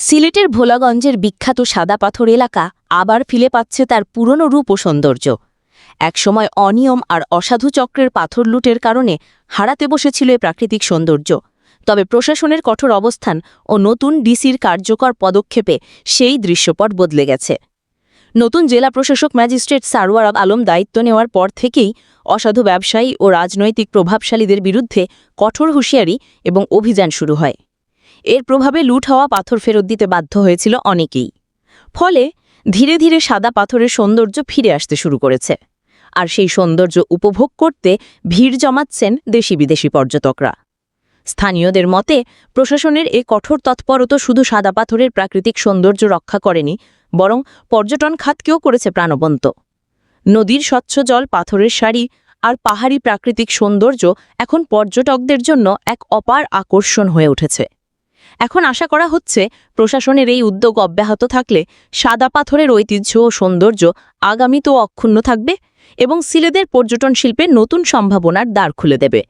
সিলেটের ভোলাগঞ্জের বিখ্যাত সাদা পাথর এলাকা আবার ফিরে পাচ্ছে তার পুরনো রূপ ও সৌন্দর্য। একসময় অনিয়ম আর অসাধু চক্রের পাথর লুটের কারণে হারাতে বসেছিল এ প্রাকৃতিক সৌন্দর্য। তবে প্রশাসনের কঠোর অবস্থান ও নতুন ডিসির কার্যকর পদক্ষেপে সেই দৃশ্যপট বদলে গেছে। নতুন জেলা প্রশাসক ম্যাজিস্ট্রেট সারওয়ার আলম দায়িত্ব নেওয়ার পর থেকেই অসাধু ব্যবসায়ী ও রাজনৈতিক প্রভাবশালীদের বিরুদ্ধে কঠোর হুঁশিয়ারি এবং অভিযান শুরু হয়। এর প্রভাবে লুট হওয়া পাথর ফেরত দিতে বাধ্য হয়েছিল অনেকেই। ফলে ধীরে ধীরে সাদা পাথরের সৌন্দর্য ফিরে আসতে শুরু করেছে। আর সেই সৌন্দর্য উপভোগ করতে ভিড় জমাচ্ছেন দেশি বিদেশি পর্যটকরা। স্থানীয়দের মতে, প্রশাসনের এ কঠোর তৎপরতা শুধু সাদা পাথরের প্রাকৃতিক সৌন্দর্য রক্ষা করেনি, বরং পর্যটন খাতকেও করেছে প্রাণবন্ত। নদীর স্বচ্ছ জল, পাথরের শাড়ি আর পাহাড়ি প্রাকৃতিক সৌন্দর্য এখন পর্যটকদের জন্য এক অপার আকর্ষণ হয়ে উঠেছে। এখন আশা করা হচ্ছে প্রশাসনের এই উদ্যোগ অব্যাহত থাকলে সাদা পাথরের ঐতিহ্য ও সৌন্দর্য আগামীতেও অক্ষুণ্ণ থাকবে এবং সিলেদের পর্যটন শিল্পে নতুন সম্ভাবনার দ্বার খুলে দেবে।